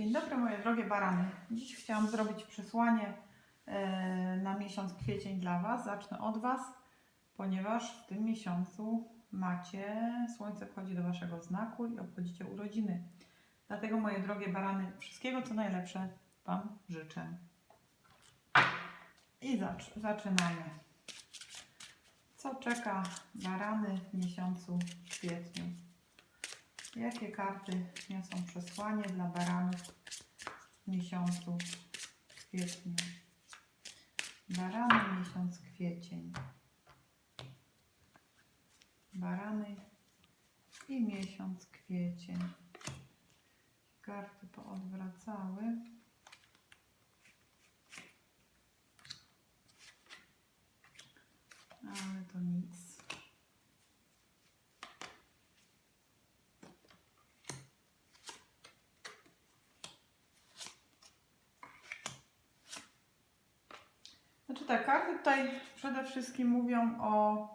Dzień dobry moje drogie barany. Dziś chciałam zrobić przesłanie e, na miesiąc kwiecień dla Was. Zacznę od Was, ponieważ w tym miesiącu macie, słońce wchodzi do Waszego znaku i obchodzicie urodziny. Dlatego moje drogie barany, wszystkiego co najlepsze Wam życzę. I zacz, zaczynamy. Co czeka barany w miesiącu kwietniu? Jakie karty niosą przesłanie dla baranów w miesiącu kwietniu? Barany, miesiąc kwiecień. Barany i miesiąc kwiecień. Karty poodwracały. Ale to nic. Tak, karty tutaj przede wszystkim mówią o,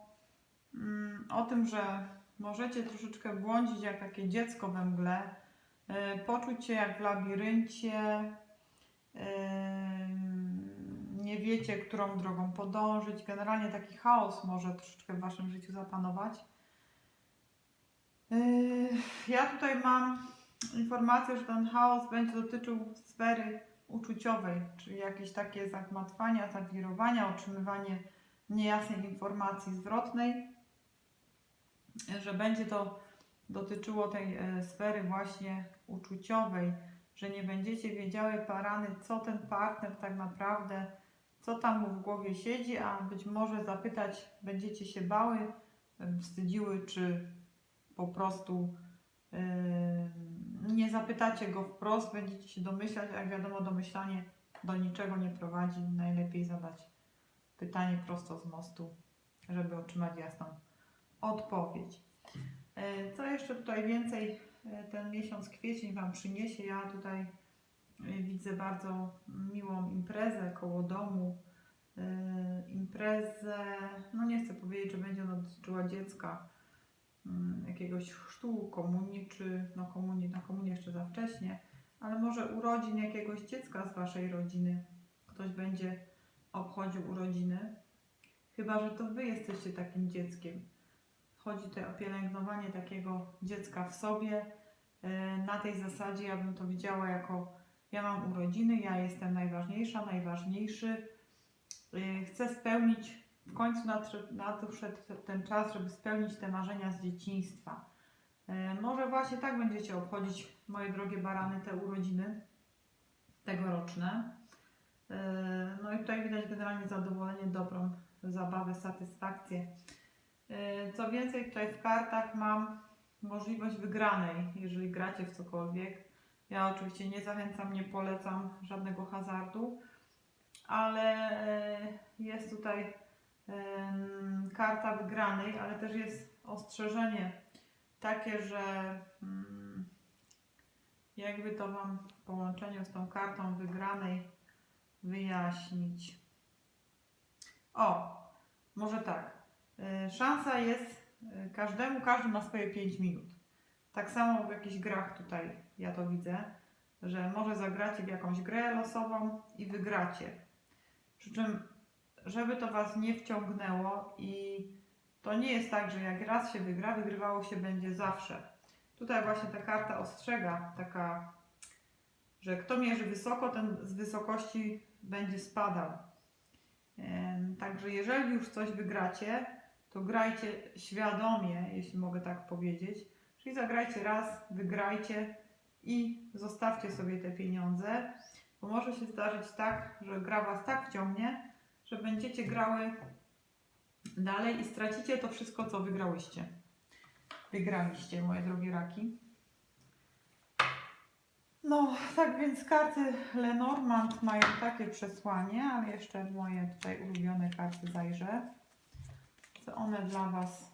mm, o tym, że możecie troszeczkę błądzić jak takie dziecko we mgle, y, poczuć się jak w labiryncie, y, nie wiecie, którą drogą podążyć. Generalnie taki chaos może troszeczkę w Waszym życiu zapanować. Y, Ja tutaj mam informację, że ten chaos będzie dotyczył sfery uczuciowej, czyli jakieś takie zagmatwania, zawirowania, otrzymywanie niejasnej informacji zwrotnej, że będzie to dotyczyło tej e, sfery właśnie uczuciowej, że nie będziecie wiedziały parany, co ten partner tak naprawdę, co tam mu w głowie siedzi, a być może zapytać będziecie się bały, wstydziły, czy po prostu Yy, nie zapytacie go wprost, będziecie się domyślać, a jak wiadomo, domyślanie do niczego nie prowadzi. Najlepiej zadać pytanie prosto z mostu, żeby otrzymać jasną odpowiedź. Yy, Co jeszcze tutaj więcej yy, ten miesiąc kwiecień Wam przyniesie? Ja tutaj yy, widzę bardzo miłą imprezę koło domu. Imprezę, no nie chcę powiedzieć, że będzie ona dotyczyła dziecka, jakiegoś chrztu, komunii, czy no komunii, na komunię jeszcze za wcześnie, ale może urodzin jakiegoś dziecka z Waszej rodziny. Ktoś będzie obchodził urodziny. Chyba, że to Wy jesteście takim dzieckiem. Chodzi tutaj o pielęgnowanie takiego dziecka w sobie. E, Na tej zasadzie ja bym to widziała jako ja mam urodziny, ja jestem najważniejsza, najważniejszy. E, Chcę spełnić w końcu nadszedł, ten czas, żeby spełnić te marzenia z dzieciństwa. E, Może właśnie tak będziecie obchodzić, moje drogie barany, te urodziny tegoroczne. E, No i tutaj widać generalnie zadowolenie, dobrą zabawę, satysfakcję. E, Co więcej, tutaj w kartach mam możliwość wygranej, jeżeli gracie w cokolwiek. Ja oczywiście nie zachęcam, nie polecam żadnego hazardu, ale jest tutaj karta wygranej, ale też jest ostrzeżenie takie, że mm, jakby to Wam w połączeniu z tą kartą wygranej wyjaśnić. O, może tak. Y, Szansa jest y, każdemu, każdy ma swoje 5 minut. Tak samo w jakichś grach tutaj ja to widzę, że może zagracie w jakąś grę losową i wygracie. Przy czym żeby to Was nie wciągnęło i to nie jest tak, że jak raz się wygra, wygrywało się będzie zawsze. Tutaj właśnie ta karta ostrzega, taka, że kto mierzy wysoko, ten z wysokości będzie spadał. Także jeżeli już coś wygracie, to grajcie świadomie, jeśli mogę tak powiedzieć. Czyli zagrajcie raz, wygrajcie i zostawcie sobie te pieniądze, bo może się zdarzyć tak, że gra Was tak wciągnie, że będziecie grały dalej i stracicie to wszystko, co wygrałyście. Wygraliście, moje drogie raki. No, tak więc karty Lenormand mają takie przesłanie, ale jeszcze moje tutaj ulubione karty zajrzę. Co one dla Was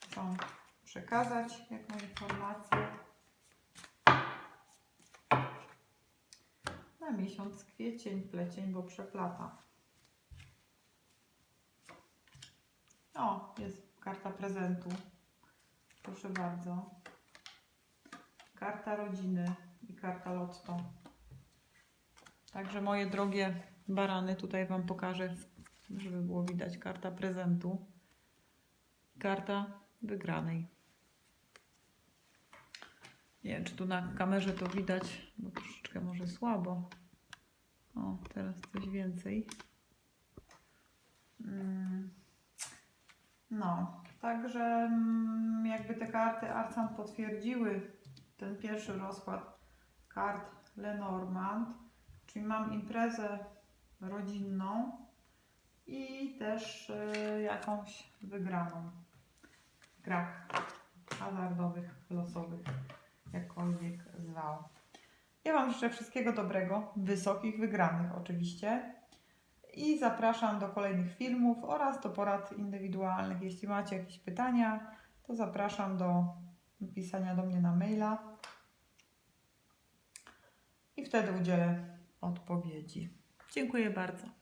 chcą przekazać, jaką informację. Miesiąc kwiecień, plecień, bo przeplata. O, jest karta prezentu. Proszę bardzo. Karta rodziny i karta Lotto. Także moje drogie barany, tutaj Wam pokażę, żeby było widać karta prezentu. Karta wygranej. Nie wiem, czy tu na kamerze to widać, bo troszeczkę może słabo. O, teraz coś więcej. Mm. No, także mm, jakby te karty Arcan potwierdziły ten pierwszy rozkład kart Lenormand, czyli mam imprezę rodzinną i też y, jakąś wygraną w grach hazardowych, losowych, jakkolwiek zwał. Ja Wam życzę wszystkiego dobrego, wysokich wygranych oczywiście i zapraszam do kolejnych filmów oraz do porad indywidualnych. Jeśli macie jakieś pytania, to zapraszam do pisania do mnie na maila i wtedy udzielę odpowiedzi. Dziękuję bardzo.